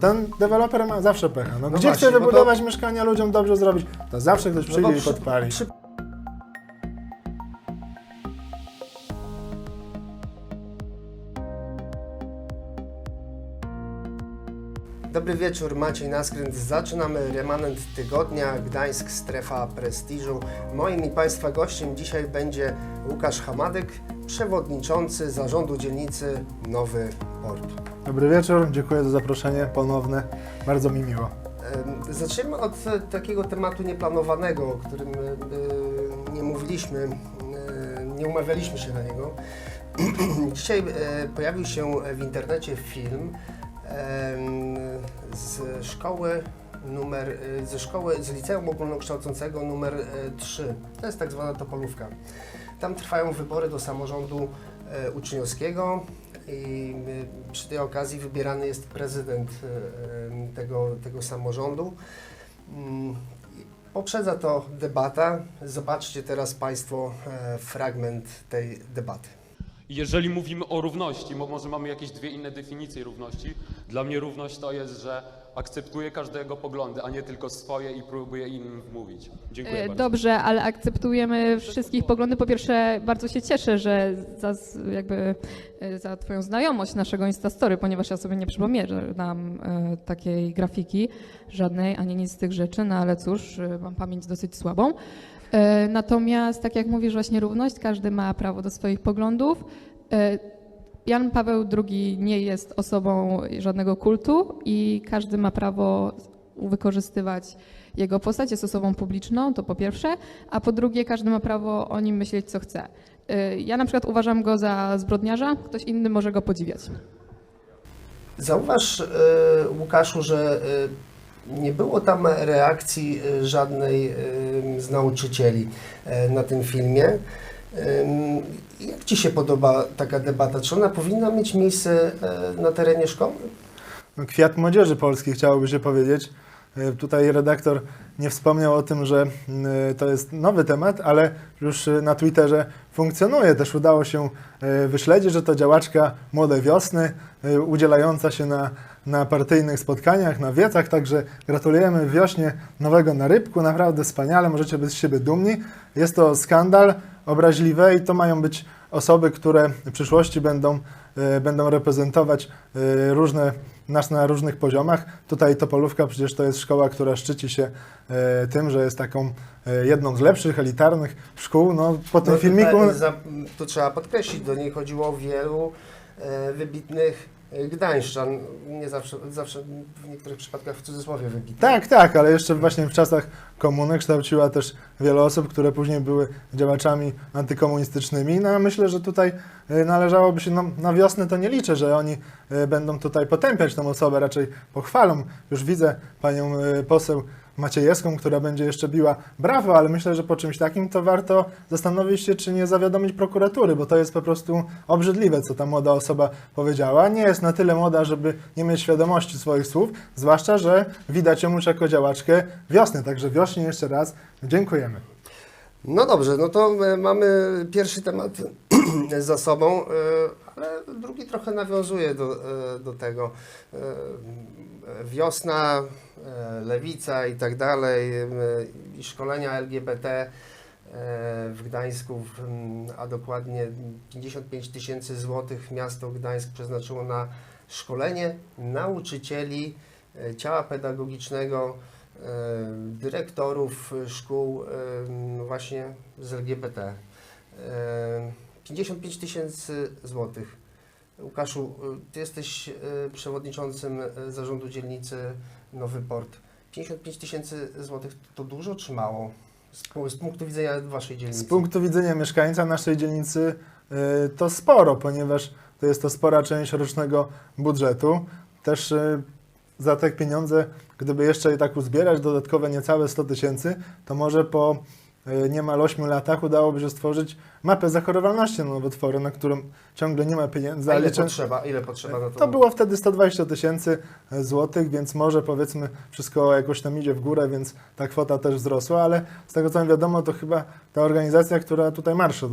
Ten deweloper ma zawsze pecha. No, No gdzie właśnie, chce bo to- wybudować mieszkania ludziom dobrze zrobić, to zawsze ktoś No przyjdzie i przy- podpali. przy- Dobry wieczór, Maciej Naskręt. Zaczynamy remanent tygodnia Gdańsk Strefa Prestiżu. Moim i Państwa gościem dzisiaj będzie Łukasz Hamadyk, przewodniczący zarządu dzielnicy Nowy Port. Dobry wieczór, dziękuję za zaproszenie ponowne. Bardzo mi miło. Em, Zaczniemy od takiego tematu nieplanowanego, o którym e, nie mówiliśmy, e, nie umawialiśmy się na niego. Dzisiaj e, pojawił się w internecie film z szkoły numer, ze szkoły, z liceum ogólnokształcącego numer e, 3. To jest tak zwana Topolówka. Tam trwają wybory do samorządu e, uczniowskiego i y, przy tej okazji wybierany jest prezydent y, tego, tego samorządu. Mm, Poprzedza to debata. Zobaczcie teraz Państwo e, fragment tej debaty. Jeżeli mówimy o równości, bo może mamy jakieś dwie inne definicje równości, dla mnie równość to jest, że akceptuję każdego poglądy, a nie tylko swoje i próbuję innym wmówić. Dziękuję E, bardzo. Dobrze, ale akceptujemy wszystkich poglądy. Po pierwsze, bardzo się cieszę, że za, jakby, e, za Twoją znajomość naszego Instastory, ponieważ ja sobie nie przypomniałam e, takiej grafiki żadnej, ani nic z tych rzeczy, no ale cóż, mam pamięć dosyć słabą. Natomiast, tak jak mówisz, właśnie równość, każdy ma prawo do swoich poglądów. Jan Paweł II nie jest osobą żadnego kultu i każdy ma prawo wykorzystywać jego postać, jest osobą publiczną, to po pierwsze, a po drugie każdy ma prawo o nim myśleć, co chce. Y, Ja na przykład uważam go za zbrodniarza, ktoś inny może go podziwiać. Zauważ, e, Łukaszu, że e, nie było tam reakcji żadnej z nauczycieli na tym filmie. Jak Ci się podoba taka debata? Czy ona powinna mieć miejsce e, na terenie szkoły? No, Kwiat młodzieży polskiej chciałoby się powiedzieć. Y, Tutaj redaktor nie wspomniał o tym, że y, to jest nowy temat, ale już na Twitterze funkcjonuje. Też udało się wyśledzić, że to działaczka Młodej Wiosny, udzielająca się na, na partyjnych spotkaniach, na wiecach, także gratulujemy wiośnie nowego na rybku, naprawdę wspaniale, możecie być z siebie dumni. Jest to skandal obraźliwe i to mają być osoby, które w przyszłości będą, y, będą reprezentować y, różne nas na różnych poziomach. Tutaj Topolówka przecież to jest szkoła, która szczyci się e, tym, że jest taką e, jedną z lepszych, elitarnych szkół. No, po tym No, filmiku... Za, tu trzeba podkreślić, do niej chodziło wielu e, wybitnych e, gdańszczan. Nie zawsze, zawsze w niektórych przypadkach w cudzysłowie wybitnych. Tak, tak, ale jeszcze właśnie w czasach komuny kształciła też wiele osób, które później były działaczami antykomunistycznymi. No a myślę, że tutaj e, należałoby się, no, na wiosnę to nie liczę, że oni e, będą tutaj potępiać tą osobę, raczej pochwalą. Już widzę panią poseł Maciejewską, która będzie jeszcze biła brawo, ale myślę, że po czymś takim to warto zastanowić się, czy nie zawiadomić prokuratury, bo to jest po prostu obrzydliwe, co ta młoda osoba powiedziała. Nie jest na tyle młoda, żeby nie mieć świadomości swoich słów, zwłaszcza, że widać ją już jako działaczkę wiosny. Także wiośnie jeszcze raz dziękujemy. No dobrze, no to e, mamy pierwszy temat za sobą, e, ale drugi trochę nawiązuje do, e, do tego. Wiosna, lewica i tak dalej, i szkolenia LGBT w Gdańsku, a dokładnie 55 tysięcy złotych miasto Gdańsk przeznaczyło na szkolenie nauczycieli ciała pedagogicznego, dyrektorów szkół e, właśnie z LGBT. E, 55 tysięcy złotych. Łukaszu, e, Ty jesteś e, przewodniczącym e, zarządu dzielnicy Nowy Port. 55 tysięcy złotych to dużo czy mało? Z, z punktu widzenia Waszej dzielnicy. Z punktu widzenia mieszkańca naszej dzielnicy to sporo, ponieważ to jest to spora część rocznego budżetu. Też za te pieniądze, gdyby jeszcze je tak uzbierać, dodatkowe niecałe 100 tysięcy, to może po y, niemal 8 latach udałoby się stworzyć mapę zachorowalności na nowotwory, na którą ciągle nie ma pieniędzy. A ile liczę- potrzeba? Ile potrzeba na to? to było wtedy 120 tysięcy złotych, więc może powiedzmy wszystko jakoś tam idzie w górę, więc ta kwota też wzrosła, ale z tego co mi wiadomo, to chyba ta organizacja, która tutaj marsz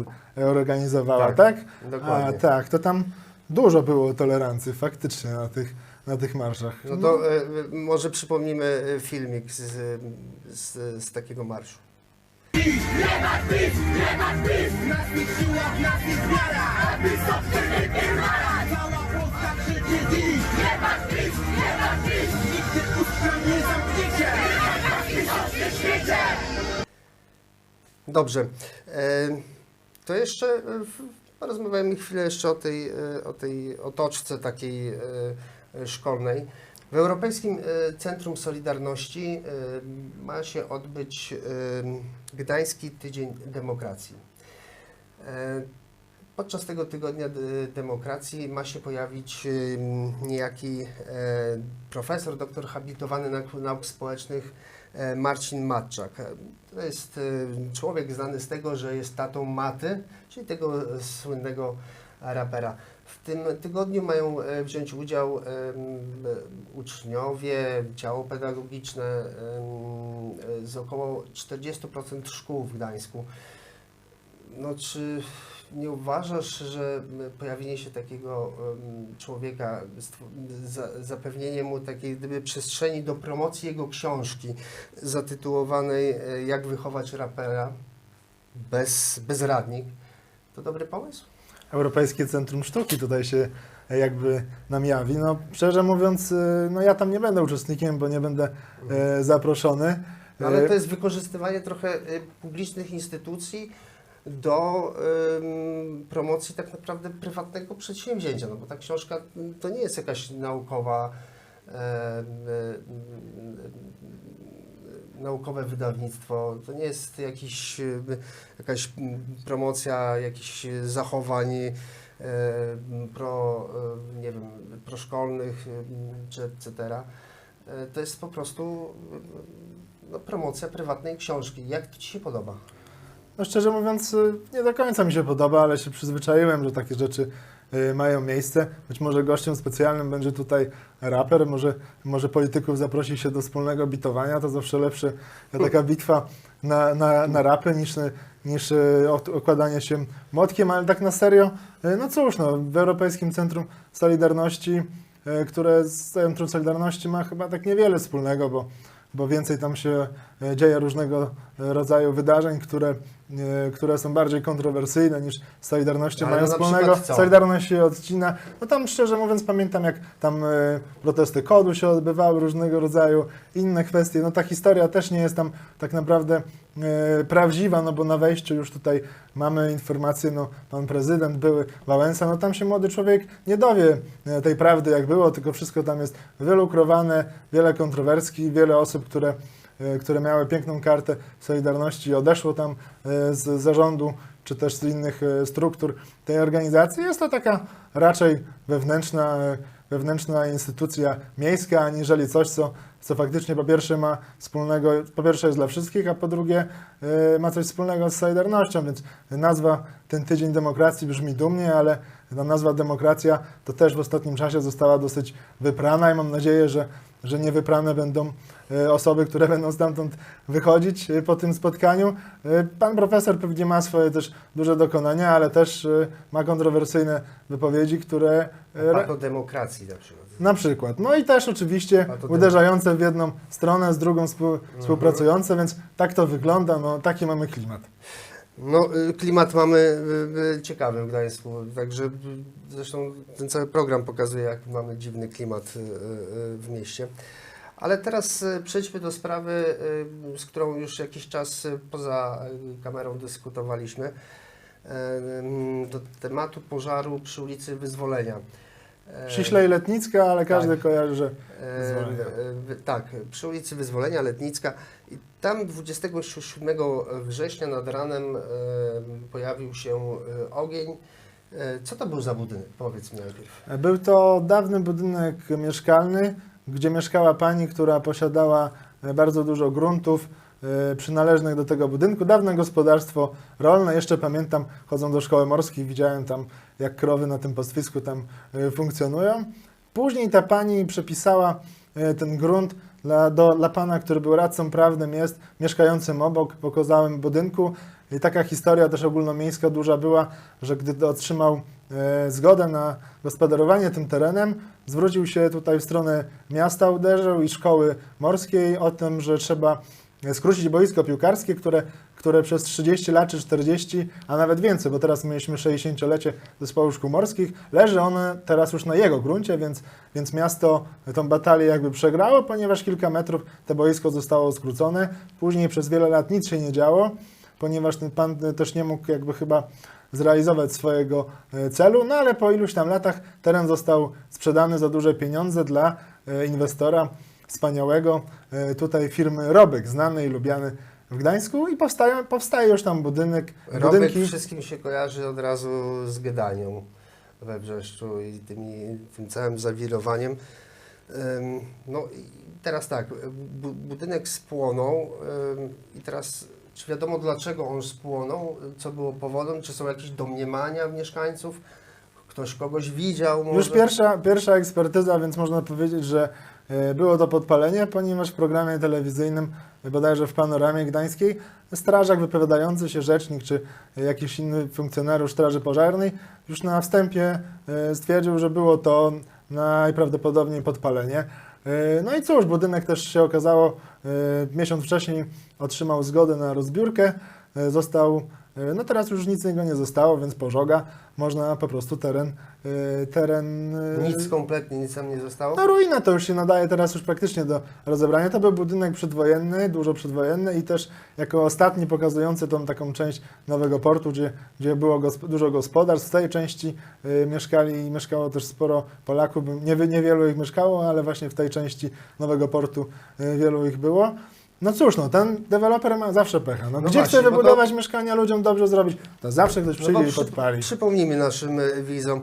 organizowała, Tak, tak? Dokładnie. A tak, to tam dużo było tolerancji faktycznie na tych na tych marszach. No to e, może przypomnimy e, filmik z, z, z takiego marszu. Dobrze. E, To jeszcze e, porozmawiajmy chwilę jeszcze o tej, e, o tej otoczce takiej e, e, szkolnej. W Europejskim e, Centrum Solidarności e, ma się odbyć e, Gdański Tydzień Demokracji. Podczas tego tygodnia demokracji ma się pojawić niejaki profesor, doktor habilitowany nauk, społecznych Marcin Matczak. To jest człowiek znany z tego, że jest tatą Maty, czyli tego słynnego rapera. W tym tygodniu mają e, wziąć udział uczniowie, ciało pedagogiczne z około 40% szkół w Gdańsku. No, czy nie uważasz, że pojawienie się takiego człowieka, zapewnienie mu takiej gdyby przestrzeni do promocji jego książki zatytułowanej e, Jak wychować rapera bez, bezradnik, to dobry pomysł? Europejskie Centrum Sztuki tutaj się jakby nam jawi. No, szczerze mówiąc, e, no ja tam nie będę uczestnikiem, bo nie będę e, zaproszony. No, ale E, to jest wykorzystywanie trochę y, publicznych instytucji do ym, promocji tak naprawdę prywatnego przedsięwzięcia, no bo ta książka y, to nie jest jakaś naukowa y, y, naukowe wydawnictwo, to nie jest jakiś, y, jakaś promocja jakichś zachowań y, pro, y, nie wiem, proszkolnych czy etc. To jest po prostu no, promocja prywatnej książki. Jak to Ci się podoba? No szczerze mówiąc, nie do końca mi się podoba, ale się przyzwyczaiłem, że takie rzeczy mają miejsce. Być może gościem specjalnym będzie tutaj raper, może, może polityków zaprosi się do wspólnego bitowania, to zawsze lepsze taka bitwa na, na, na rapy niż, niż y, ok- okładanie się młotkiem, ale tak na serio, y, no cóż, no, w Europejskim Centrum Solidarności, y, które z Centrum Solidarności ma chyba tak niewiele wspólnego, bo bo więcej tam się dzieje różnego e, rodzaju wydarzeń, które, e, które są bardziej kontrowersyjne niż z Solidarnością Ale mają wspólnego. Solidarność się odcina. No tam szczerze mówiąc pamiętam jak tam e, protesty kodu się odbywały, różnego rodzaju inne kwestie. No ta historia też nie jest tam tak naprawdę e, prawdziwa, no bo na wejściu już tutaj mamy informację, no pan prezydent były Wałęsa, no tam się młody człowiek nie dowie e, tej prawdy jak było, tylko wszystko tam jest wylukrowane, wiele kontrowersji, wiele osób, które, e, które miały piękną kartę Solidarności odeszło tam e, z zarządu czy też z innych e, struktur tej organizacji. Jest to taka raczej wewnętrzna, e, wewnętrzna instytucja miejska, aniżeli coś, co, co faktycznie po pierwsze ma wspólnego, po pierwsze jest dla wszystkich, a po drugie e, ma coś wspólnego z Solidarnością, więc nazwa ten tydzień demokracji brzmi dumnie, ale ta nazwa demokracja to też w ostatnim czasie została dosyć wyprana i mam nadzieję, że, że nie wyprane będą e, osoby, które będą stamtąd wychodzić e, po tym spotkaniu. E, Pan profesor pewnie ma swoje też duże dokonania, ale też ma kontrowersyjne wypowiedzi, które o demokracji na przykład. na przykład. No i też oczywiście uderzające w jedną stronę, z drugą współ, współpracujące, więc tak to wygląda, no taki mamy klimat. No, y, klimat mamy y, y, ciekawy w Gdańsku, także zresztą ten cały program pokazuje, jak mamy dziwny klimat w mieście. Ale teraz przejdźmy do sprawy, z którą już jakiś czas poza kamerą dyskutowaliśmy, do tematu pożaru przy ulicy Wyzwolenia. E, Ściślej Letnicka, ale każdy tak. kojarzy, że E, Wyzwolenia. e, tak, przy ulicy Wyzwolenia Letnicka. Tam 27 września nad ranem pojawił się e, ogień. E, co to był za budynek? Powiedz mi najpierw. Był to dawny budynek mieszkalny, gdzie mieszkała pani, która posiadała e, bardzo dużo gruntów przynależnych do tego budynku. Dawne gospodarstwo rolne, jeszcze pamiętam, chodzą do szkoły morskiej, widziałem tam, jak krowy na tym pastwisku tam funkcjonują. Później ta pani przepisała e, ten grunt dla, do, dla pana, który był radcą prawnym, jest mieszkającym obok, w budynku. I taka historia też ogólnomiejska duża była, że gdy otrzymał e, zgodę na gospodarowanie tym terenem, zwrócił się tutaj w stronę miasta, uderzył i szkoły morskiej o tym, że trzeba skrócić boisko piłkarskie, które, które przez 30 lat czy 40, a nawet więcej, bo teraz mieliśmy 60-lecie zespołu szkół morskich, leży one teraz już na jego gruncie, więc, więc miasto tą batalię jakby przegrało, ponieważ kilka metrów to boisko zostało skrócone. Później przez wiele lat nic się nie działo, ponieważ ten pan też nie mógł jakby chyba zrealizować swojego e, celu, no ale po iluś tam latach teren został sprzedany za duże pieniądze dla e, inwestora wspaniałego e, tutaj firmy Robek, znany i lubiany w Gdańsku i powstaje, powstaje już tam budynek, budynki. wszystkim się kojarzy od razu z Gedanią we Wrzeszczu i tymi, tym całym zawirowaniem. No i teraz tak, bu budynek spłonął i teraz czy wiadomo dlaczego on spłonął, co było powodem, czy są jakieś domniemania mieszkańców, ktoś kogoś widział może? Już pierwsza, pierwsza ekspertyza, więc można powiedzieć, że było to podpalenie, ponieważ w programie telewizyjnym, e, bodajże w panoramie gdańskiej, strażak wypowiadający się, rzecznik czy jakiś inny funkcjonariusz Straży Pożarnej już na wstępie e, stwierdził, że było to najprawdopodobniej podpalenie. E, No i cóż, budynek też się okazało, e, miesiąc wcześniej otrzymał zgodę na rozbiórkę, e, został, e, no teraz już nic z niego nie zostało, więc pożoga, można po prostu teren, e, teren e, Nic kompletnie, nic tam nie zostało? no ruina to już się nadaje teraz już praktycznie do rozebrania. To był budynek przedwojenny, dużo przedwojenny i też jako ostatni pokazujący tą taką część nowego portu, gdzie, gdzie było gosp- dużo gospodarstw. W tej części y, mieszkali, mieszkało też sporo Polaków. Nie, niewielu ich mieszkało, ale właśnie w tej części nowego portu y, wielu ich było. No cóż, no, ten deweloper ma zawsze pecha. No, No gdzie właśnie, chce to- wybudować mieszkania, ludziom dobrze zrobić, to zawsze ktoś No przyjdzie bo i podpali. Przypomnijmy naszym e, widzom,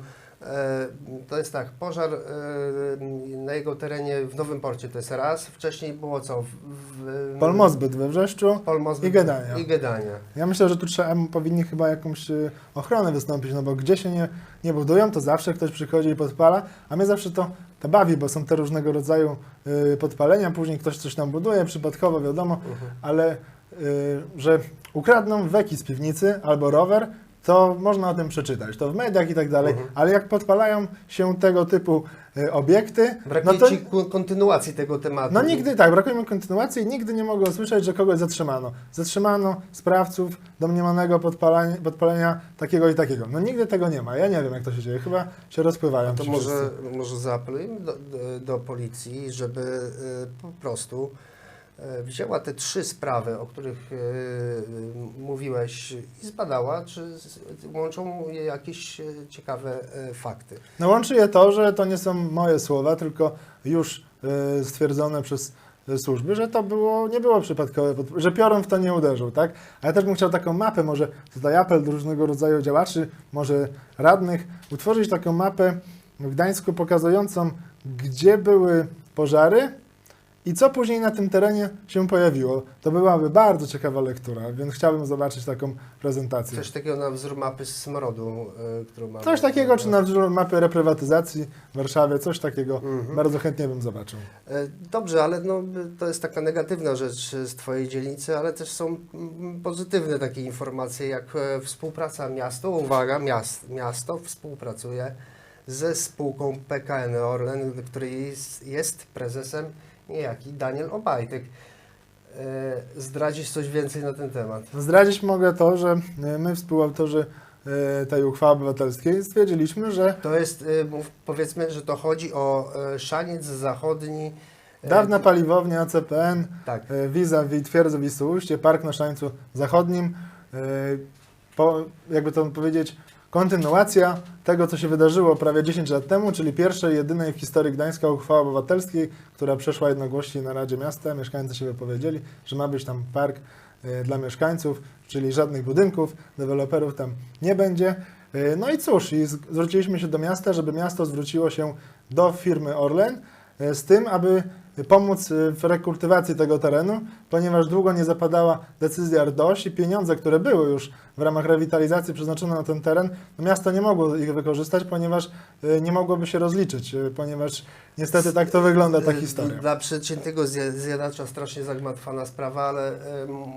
to jest tak, pożar e, na jego terenie w Nowym Porcie to jest raz, wcześniej było co? W, w, Polmozbyt we Wrzeszczu. Polmozbyt i Gedania. I Gedania. Ja myślę, że tu trzeba, powinni chyba jakąś y, ochronę wystąpić, no bo gdzie się nie, nie budują, to zawsze ktoś przychodzi i podpala, a mnie zawsze to, to bawi, bo są te różnego rodzaju podpalenia, później ktoś coś tam buduje, przypadkowo wiadomo, ale y, że ukradną weki z piwnicy albo rower, to można o tym przeczytać, to w mediach i tak dalej, Mhm. ale jak podpalają się tego typu y, obiekty, Brakuje no to... Kontynuacji tego tematu. No nigdy, tak, brakuje mi kontynuacji i nigdy nie mogę usłyszeć, że kogoś zatrzymano. Zatrzymano sprawców domniemanego podpalania, podpalenia takiego i takiego. No nigdy tego nie ma. Ja nie wiem, jak to się dzieje. Chyba się rozpływają To ci może, wszyscy. może zaapelujemy do, do, do policji, żeby e, po prostu wzięła te trzy sprawy, o których e, mówiłeś i zbadała, czy łączą je jakieś e, ciekawe e, fakty. No łączy je to, że to nie są moje słowa, tylko już stwierdzone przez służby, że to było, nie było przypadkowe, że piorun w to nie uderzył, tak? A ja też bym chciał taką mapę, może tutaj apel do różnego rodzaju działaczy, może radnych, utworzyć taką mapę w Gdańsku pokazującą, gdzie były pożary i co później na tym terenie się pojawiło. To byłaby bardzo ciekawa lektura, więc chciałbym zobaczyć taką prezentację. Coś takiego na wzór mapy smrodu, e, którą mamy. Coś takiego, czy na wzór mapy reprywatyzacji w Warszawie, coś takiego Mhm. bardzo chętnie bym zobaczył. E, Dobrze, ale no, to jest taka negatywna rzecz z Twojej dzielnicy, ale też są mm, pozytywne takie informacje, jak e, współpraca miasto, uwaga, miast, miasto współpracuje ze spółką PKN Orlen, której jest, jest prezesem niejaki Daniel Obajtek. E, Zdradzisz coś więcej na ten temat? Zdradzić mogę to, że e, my, współautorzy e, tej uchwały obywatelskiej, stwierdziliśmy, że To jest, powiedzmy, że to chodzi o szaniec zachodni. dawna paliwownia ACPN, Tak. vis-a-vis twierdzy Wisłoujście, park na Szańcu Zachodnim, po, jakby to powiedzieć, kontynuacja tego, co się wydarzyło prawie 10 lat temu, czyli pierwszej, jedynej w historii Gdańska uchwała obywatelskiej, która przeszła jednogłośnie na Radzie Miasta. Mieszkańcy się wypowiedzieli, że ma być tam park e, dla mieszkańców, czyli żadnych budynków, deweloperów tam nie będzie. E, No i cóż, i zwróciliśmy się do miasta, żeby miasto zwróciło się do firmy Orlen e, z tym, aby pomóc y, w rekultywacji tego terenu, ponieważ długo nie zapadała decyzja RDOŚ i pieniądze, które były już w ramach rewitalizacji przeznaczone na ten teren, no miasto nie mogło ich wykorzystać, ponieważ y, nie mogłoby się rozliczyć, y, ponieważ niestety tak to wygląda ta historia. Dla przeciętnego zja- zjadacza strasznie zagmatwana sprawa, ale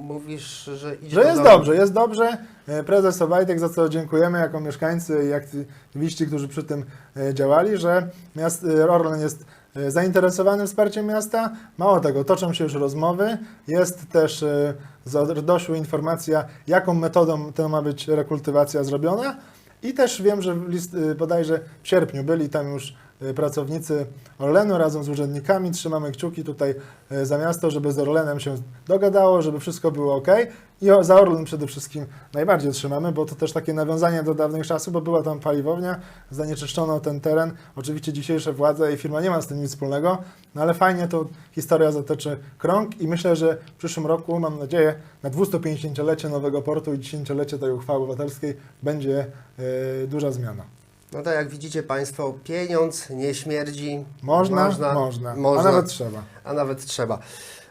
mówisz, że idzie Że jest dobrze, jest dobrze. Prezes Obajtek, za co dziękujemy jako mieszkańcy i aktywiści, którzy przy tym działali, że miast, Orlen jest e, zainteresowany wsparciem miasta. Mało tego, toczą się już rozmowy. Jest też e, RDOŚ-u informacja, jaką metodą to ma być rekultywacja zrobiona. I też wiem, że list, e, bodajże w sierpniu byli tam już pracownicy Orlenu razem z urzędnikami. Trzymamy kciuki tutaj e, za miasto, żeby z Orlenem się dogadało, żeby wszystko było ok. I za Orlen przede wszystkim najbardziej trzymamy, bo to też takie nawiązanie do dawnych czasów, bo była tam paliwownia, zanieczyszczono ten teren. Oczywiście dzisiejsze władze i firma nie ma z tym nic wspólnego, no ale fajnie to historia zatoczy krąg i myślę, że w przyszłym roku, mam nadzieję, na 250-lecie nowego portu i 10-lecie tej uchwały obywatelskiej będzie e, duża zmiana. No tak jak widzicie Państwo, pieniądz nie śmierdzi. Można? Można. Można. można. A nawet trzeba. a nawet trzeba.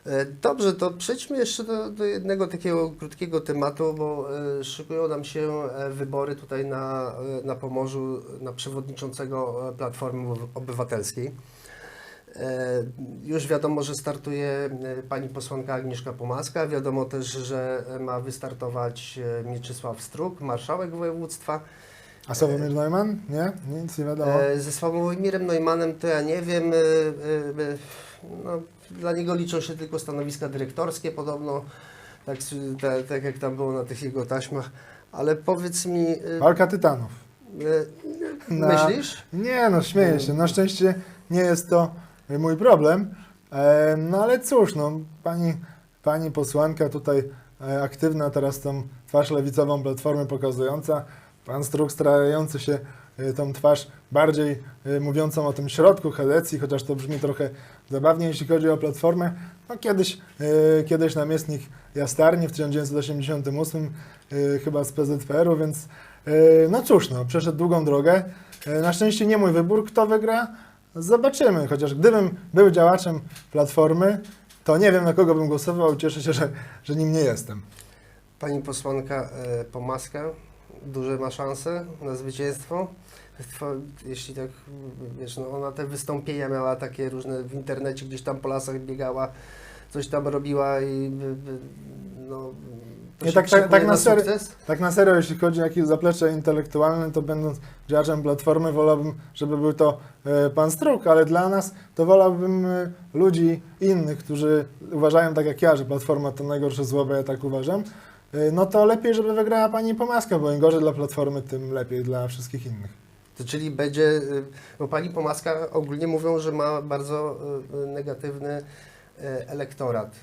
E, Dobrze, to przejdźmy jeszcze do, do jednego takiego krótkiego tematu, bo e, szykują nam się e, wybory tutaj na, na Pomorzu na przewodniczącego Platformy Oby- Obywatelskiej. Już wiadomo, że startuje pani posłanka Agnieszka Pomaska. Wiadomo też, że ma wystartować Mieczysław Struk, marszałek województwa. A Sławomir Neumann? Nie? Nic nie wiadomo. E, Ze Sławomirem Neumannem to ja nie wiem. e, e, No, dla niego liczą się tylko stanowiska dyrektorskie podobno, tak, tak jak tam było na tych jego taśmach. Ale powiedz mi, Walka tytanów. e, Na- myślisz? Nie, no śmieję się. Na szczęście nie jest to mój problem. No ale cóż, no, pani, pani posłanka tutaj aktywna teraz tą twarz lewicową Platformy pokazująca, pan Struk starający się e, tą twarz bardziej e, mówiącą o tym środku Hedecji, chociaż to brzmi trochę zabawnie, jeśli chodzi o Platformę. No kiedyś, e, kiedyś namiestnik Jastarni w 1988, e, chyba z PZPR-u, więc no cóż, no, przeszedł długą drogę. Na szczęście nie mój wybór, kto wygra, zobaczymy. Chociaż gdybym był działaczem Platformy, to nie wiem na kogo bym głosował. Cieszę się, że, że nim nie jestem. Pani posłanka Pomaska duże ma szanse na zwycięstwo. Two- Jeśli tak, wiesz, no ona te wystąpienia miała takie różne w internecie, gdzieś tam po lasach biegała, coś tam robiła i no, Nie, tak- tak- tak na serio- sukces. Tak na serio, jeśli chodzi o jakieś zaplecze intelektualne, to będąc działaczem Platformy, wolałbym, żeby był to e, pan Struk, ale dla nas to wolałbym e, ludzi innych, którzy uważają tak jak ja, że Platforma to najgorsze zło, bo ja tak uważam. E, No to lepiej, żeby wygrała pani Pomaska, bo im gorzej dla Platformy, tym lepiej dla wszystkich innych. To czyli będzie, bo pani Pomaska ogólnie mówią, że ma bardzo y, negatywny elektorat,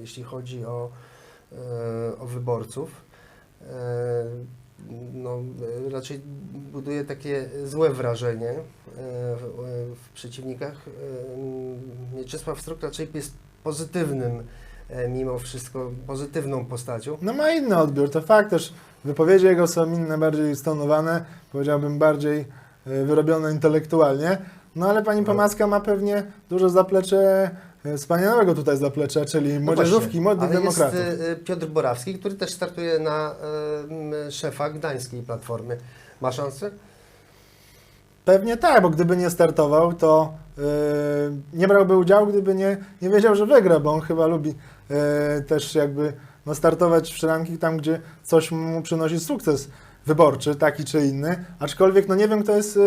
jeśli chodzi o, o wyborców. No, raczej buduje takie złe wrażenie w, przeciwnikach. Mieczysław Struk raczej jest pozytywnym, mimo wszystko, pozytywną postacią. No ma inny odbiór, to fakt też. Wypowiedzi jego są inne, bardziej stonowane, powiedziałbym bardziej e, wyrobione intelektualnie. No ale pani Pomaska ma pewnie duże zaplecze, e, wspaniałego tutaj zaplecza, czyli młodzieżówki, No właśnie, młodych demokratów. jest Piotr Borawski, który też startuje na szefa gdańskiej platformy. Ma szansę? Pewnie tak, bo gdyby nie startował, to e, nie brałby udziału, gdyby nie, nie wiedział, że wygra, bo on chyba lubi e, też jakby no, startować w szranki tam, gdzie coś mu przynosi sukces wyborczy, taki czy inny. Aczkolwiek no nie wiem, kto jest e,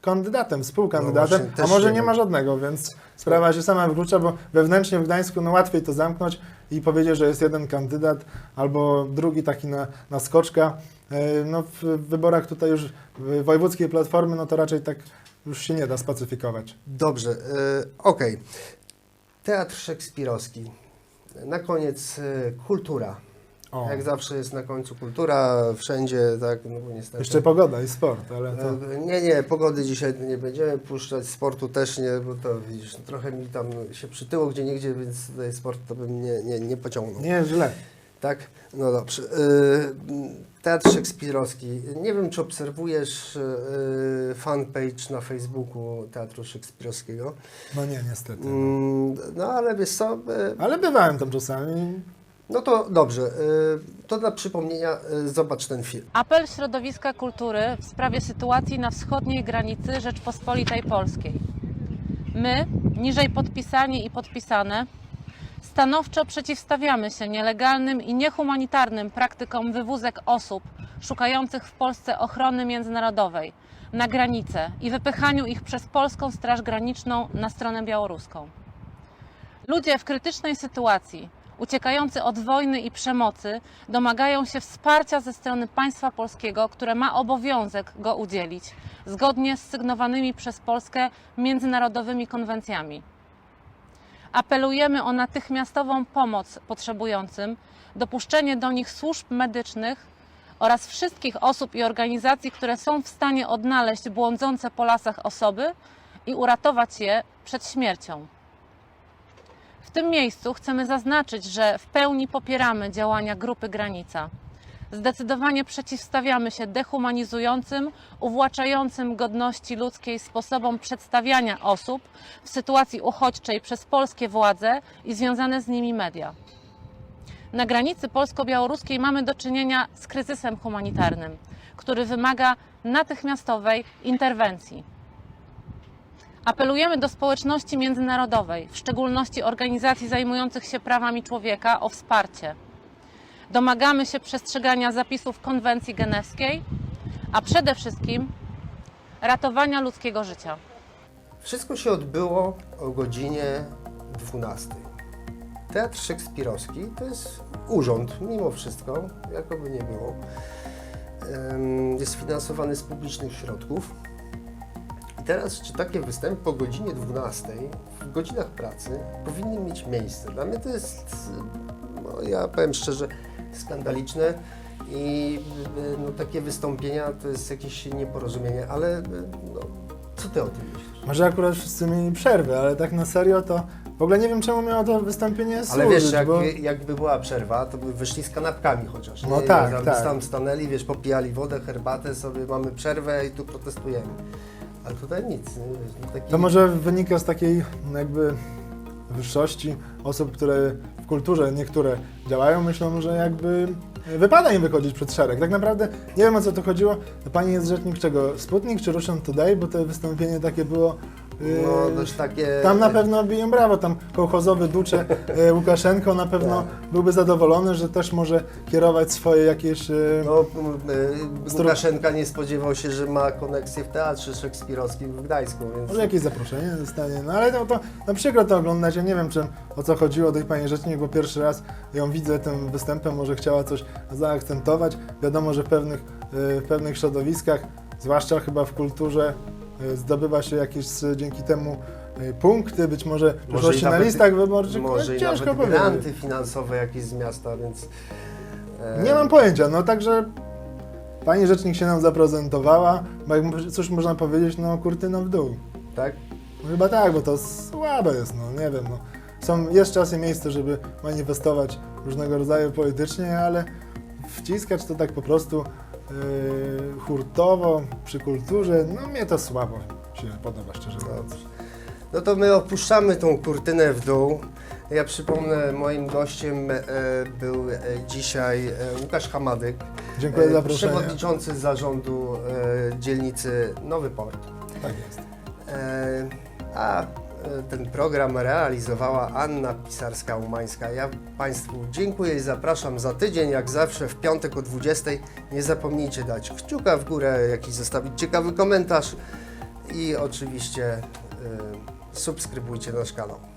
kandydatem, współkandydatem, No właśnie, a może nie ma żadnego, więc sprawa się sama wyklucza, bo wewnętrznie w Gdańsku no, łatwiej to zamknąć i powiedzieć, że jest jeden kandydat albo drugi taki na, na skoczka. E, No, w wyborach tutaj już w wojewódzkiej platformy, no to raczej tak już się nie da spacyfikować. Dobrze, y, okej. Teatr szekspirowski. Na koniec y, kultura. O, Jak zawsze jest na końcu kultura, wszędzie, tak, no bo niestety. jeszcze pogoda i sport, ale to... E, Nie, nie, pogody dzisiaj nie będziemy puszczać, sportu też nie, bo to widzisz, trochę mi tam się przytyło gdzie niegdzie, więc tutaj sport to bym nie, nie, nie pociągnął. Nie, źle. Tak? No dobrze. Y, Teatr szekspirowski. Nie wiem, czy obserwujesz y, fanpage na Facebooku Teatru Szekspirowskiego. No nie, niestety. Mm, No ale wiesz co, y, Ale bywałem tam czasami. no to dobrze. y, To dla przypomnienia y, zobacz ten film. Apel środowiska kultury w sprawie sytuacji na wschodniej granicy Rzeczpospolitej Polskiej. My, niżej podpisani i podpisane, stanowczo przeciwstawiamy się nielegalnym i niehumanitarnym praktykom wywózek osób szukających w Polsce ochrony międzynarodowej na granicę i wypychaniu ich przez polską Straż Graniczną na stronę białoruską. Ludzie w krytycznej sytuacji, uciekający od wojny i przemocy, domagają się wsparcia ze strony państwa polskiego, które ma obowiązek go udzielić, zgodnie z sygnowanymi przez Polskę międzynarodowymi konwencjami. Apelujemy o natychmiastową pomoc potrzebującym, dopuszczenie do nich służb medycznych oraz wszystkich osób i organizacji, które są w stanie odnaleźć błądzące po lasach osoby i uratować je przed śmiercią. W tym miejscu chcemy zaznaczyć, że w pełni popieramy działania Grupy Granica. Zdecydowanie przeciwstawiamy się dehumanizującym, uwłaczającym godności ludzkiej sposobom przedstawiania osób w sytuacji uchodźczej przez polskie władze i związane z nimi media. Na granicy polsko-białoruskiej mamy do czynienia z kryzysem humanitarnym, który wymaga natychmiastowej interwencji. Apelujemy do społeczności międzynarodowej, w szczególności organizacji zajmujących się prawami człowieka, o wsparcie. Domagamy się przestrzegania zapisów konwencji genewskiej, a przede wszystkim ratowania ludzkiego życia. Wszystko się odbyło o godzinie 12. Teatr Szekspirowski to jest urząd, mimo wszystko, jakoby nie było. Jest finansowany z publicznych środków. I teraz, czy takie występy po godzinie 12, w godzinach pracy, powinny mieć miejsce? Dla mnie to jest, no, ja powiem szczerze, skandaliczne i y, no, takie wystąpienia to jest jakieś nieporozumienie, ale y, no, co ty o tym myślisz? Może akurat wszyscy mieli przerwę, ale tak na serio to w ogóle nie wiem czemu miało to wystąpienie służyć, Ale wiesz, jak, bo... jakby była przerwa, to by wyszli z kanapkami chociaż. No nie? tak, tak. tam stanęli, wiesz, popijali wodę, herbatę, sobie mamy przerwę i tu protestujemy. Ale tutaj nic. No taki... To może wynika z takiej no jakby wyższości osób, które w kulturze niektóre działają, myślą, że jakby wypada im wychodzić przed szereg. Tak naprawdę nie wiem o co tu chodziło. Pani jest rzecznik czego? Sputnik czy Russian Today? Bo to wystąpienie takie było... No dość takie... Tam na pewno biją brawo, tam kołchozowy ducze e, Łukaszenko na pewno Tak. byłby zadowolony, że też może kierować swoje jakieś... No, y, Stru- Łukaszenka nie spodziewał się, że ma koneksję w teatrze szekspirowskim w Gdańsku, więc... Może jakieś zaproszenie dostanie, no ale to, to na przykład to oglądać, ja nie wiem czym, o co chodziło tej pani rzecznik, bo pierwszy raz ją widzę tym występem, może chciała coś zaakcentować. Wiadomo, że w pewnych, w pewnych środowiskach, zwłaszcza chyba w kulturze, zdobywa się jakieś e, dzięki temu e, punkty, być może Może i na listach wyborczych, Może no, ciężko nawet powiedzieć. granty finansowe jakieś z miasta, więc... e, Nie mam pojęcia, no także pani rzecznik się nam zaprezentowała, bo jak, cóż można powiedzieć, no kurtyna w dół. Tak? No chyba tak, bo to słabe jest, no nie wiem. No. Są, jest czas i miejsce, żeby manifestować różnego rodzaju politycznie, ale wciskać to tak po prostu yy, hurtowo, przy kulturze, no mnie to słabo się podoba, szczerze mówiąc. No to my opuszczamy tą kurtynę w dół. Ja przypomnę, moim gościem e, był e, dzisiaj e, Łukasz Hamadyk, Dziękuję za e, zaproszenie. przewodniczący zarządu e, dzielnicy Nowy Port. Tak jest. E, a ten program realizowała Anna Pisarska-Umańska. Ja Państwu dziękuję i zapraszam za tydzień, jak zawsze w piątek o 20. Nie zapomnijcie dać kciuka w górę, jakiś zostawić ciekawy komentarz i oczywiście e, subskrybujcie nasz kanał.